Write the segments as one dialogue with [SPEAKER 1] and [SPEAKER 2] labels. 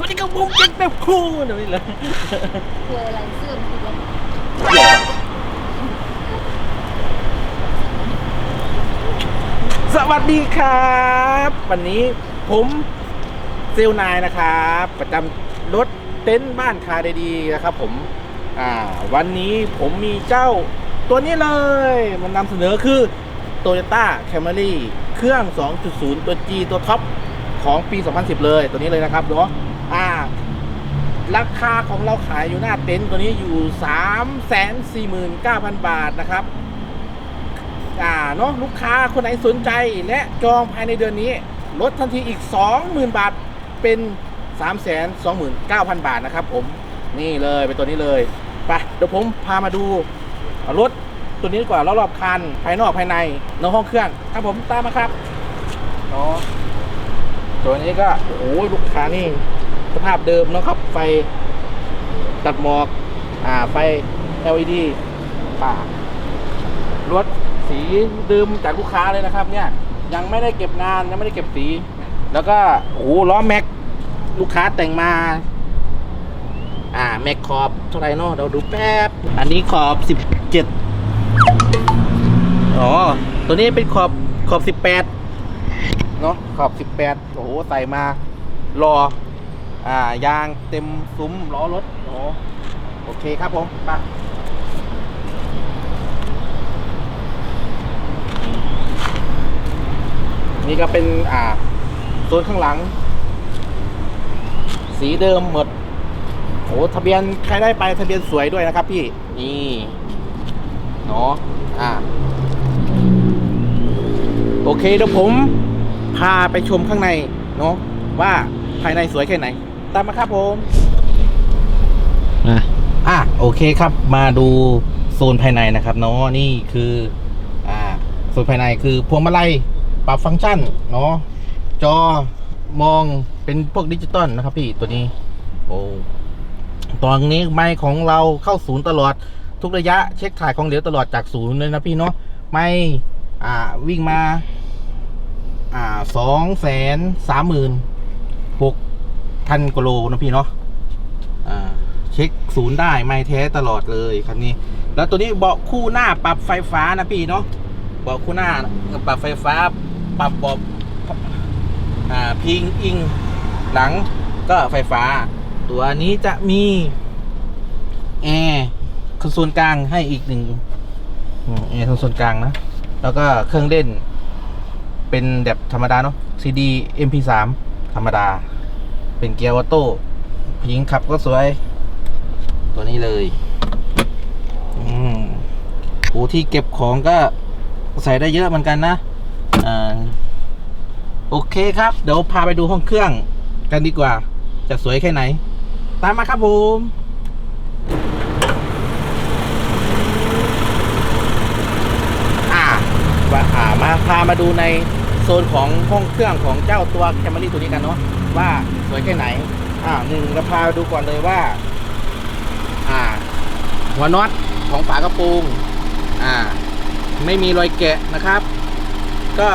[SPEAKER 1] วัสดีครับผมเจ็ดแบบคู่นะพี่เลย
[SPEAKER 2] คืออะไรเสื้อมันคืออะไร
[SPEAKER 1] สวัสดีครับ วันนี้ผมเซลลนายนะครับ ประจำรถเต็นท์บ้านคาเดดีนะครับ ผมอ่าวันนี้ผมมีเจ้าตัวนี้เลย มันนำเสนอคือ Toyota Camry เครื่อง 2.0 ตัว G ตัวท็อปของปี 2010 เลย ตัวนี้เลยนะครับเนาะ อ่า ราคาของเราขายอยู่หน้าเต็นท์ตัวนี้อยู่349,000บาทนะครับ อ่าเนาะลูกค้าคนไหนสนใจและจองภายในเดือนนี้ลดทันทีอีก20,000บาทเป็น329,000บาทนะครับ ผมนี่เลยเป็นตัวนี้เลยไปเดี๋ยวผมพามาดูรถตัวนี้ดีกว่ารอบๆคันภายนอกภายในในห้องเครื่องครับผมตามมาครับเนาะตัวนี้ก็โอ้โหลูกค้านี่ สภาพเดิมนะครับ ไฟตัดหมอกอ่าไฟ LED ป่ารถสีเดิมจากลูกค้าเลยนะครับ เนี่ย ยังไม่ได้เก็บงานยังไม่ได้เก็บสี แล้วก็โอ้โหล้อแม็กลูกค้าแต่งมา อ่าแม็กขอบเท่าไหร่เนาะเราดูแป๊บ อันนี้ขอบสิบเจ็ดอ๋อ ตัวนี้เป็นขอบขอบสิบแปดเนาะขอบสิบแปดโอ้โห ใส่มารอ อ่ายางเต็มซุ้มล้อรถโอ้โอเคครับผมไปนี่ก็เป็นอ่าโซนข้างหลัง สีเดิมหมดโอ้ทะเบียนใครได้ไปทะเบียนสวยด้วยนะครับพี่ นี่เนาะอ่าโอเคเดี๋ยวผมพาไปชมข้างในเนาะว่า ภายในสวยแค่ไหน ตามมาครับผมอะอะโอเคครับมาดูโซนภายในนะครับเนาะนี่คืออ่าโซนภายในคือพวงมาลัยปรับฟังก์ชันเนาะจอมองเป็นพวกดิจิตอลนะครับพี่ตัวนี้ โอ้ตอนนี้ไมค์ของเราเข้าศูนย์ตลอดทุกระยะเช็คถ่ายของเหลวตลอดจากศูนย์เลยนะพี่เนาะไม่อ่าวิ่งมา อ่าสองแสนสามหมื่น หกพันกโลนะพี่เนาะอ่าเช็คศูนย์ได้ไม่แท้ตลอดเลยคันนี้ แล้วตัวนี้เบาะคู่หน้าปรับไฟฟ้านะพี่เนาะเบาะคู่หน้าปรับไฟฟ้า ปรับเบาะพิงอิงหลังก็ไฟฟ้า ตัวนี้จะมีแอร์คอนโซลกลางให้อีกหนึ่งแอร์คอนโซลกลางนะ แล้วก็เครื่องเล่น เป็นแบบธรรมดาเนาะ CD MP3 ธรรมดา เป็นเกียร์ออโต้พิงขับก็สวย ตัวนี้เลยอืมโอ้ที่เก็บของก็ใส่ได้เยอะเหมือนกันนะอ่าโอเคครับ เดี๋ยวพาไปดูห้องเครื่องกันดีกว่า จะสวยแค่ไหน ตามมาครับผมอ่าว่าอ่ามาพามาดูใน ซนของห้องเครื่องของเจ้าตัวแคมรี่ตัวนี้กันเนาะว่าสวยแค่ไหน อ่าหนึ่งเราพาดูก่อนเลยว่า อ่า หัวน็อตของฝากระโปรงอ่า ไม่มีรอยแกะนะครับ ก็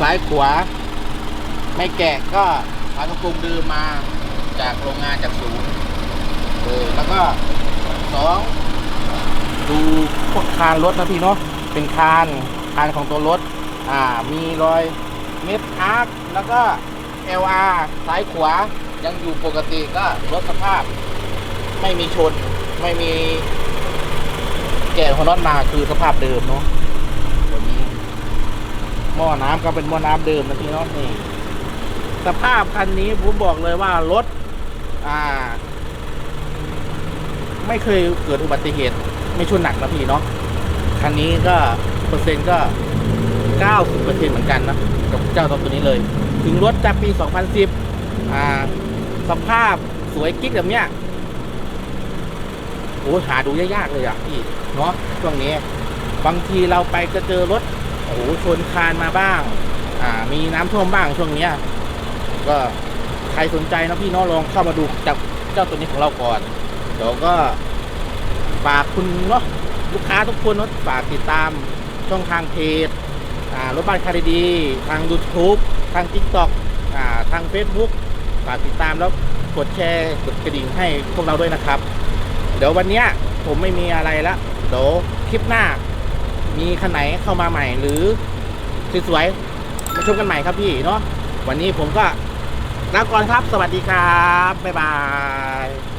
[SPEAKER 1] ซ้ายขวา ไม่แกะก็ฝากระโปรงเดิมมาจากโรงงานจากศูนย์เออแล้วก็สองดูพวกคานรถนะพี่เนาะเป็นคานคานของตัวรถ อ่ามีรอยเม็ดอาร์คแล้วก็ LR ซ้ายขวายังอยู่ปกติก็รถสภาพ ไม่มีชนไม่มีแกะของน็อตมาคือสภาพเดิมเนาะตัวนี้ หม้อน้ำก็เป็นหม้อน้ำเดิมนะพี่เนาะนี่สภาพคันนี้ผมบอกเลยว่ารถ อ่า ไม่เคยเกิดอุบัติเหตุ ไม่ชนหนักนะพี่เนาะคันนี้ก็เปอร์เซ็นต์ก็ 90เปอร์เซ็นต์เหมือนกันนะกับเจ้าตัวนี้เลย ถึงรถจากปี 2010 อ่า สภาพสวยกิ๊กแบบเนี้ยโอ้หาดูยากๆเลยอะพี่เนาะช่วงนี้ บางทีเราไปก็เจอรถโอ้โหชนคานมาบ้าง อ่า มีน้ำท่วมบ้างช่วงเนี้ยก็ใครสนใจนะพี่เน้องลองเข้ามาดูจากเจ้าตัวนี้ของเราก่อนเดี๋ยวก็ฝากคุณเนาะลูกค้าทุกคนเนาะฝากติดตามช่องทางเพจ รถบ้านคาร์ดีทาง YouTube ทาง TikTok อ่าทาง Facebook ฝากติดตามแล้วกดแชร์กดกระดิ่งให้พวกเราด้วยนะครับ เดี๋ยววันนี้ผมไม่มีอะไรละเดี๋ยวคลิปหน้า มีคันไหนเข้ามาใหม่หรือสวยๆมาชมกันใหม่ครับพี่เนาะวันนี้ผมก็ลาก่อนครับ สวัสดีครับ บ๊ายบาย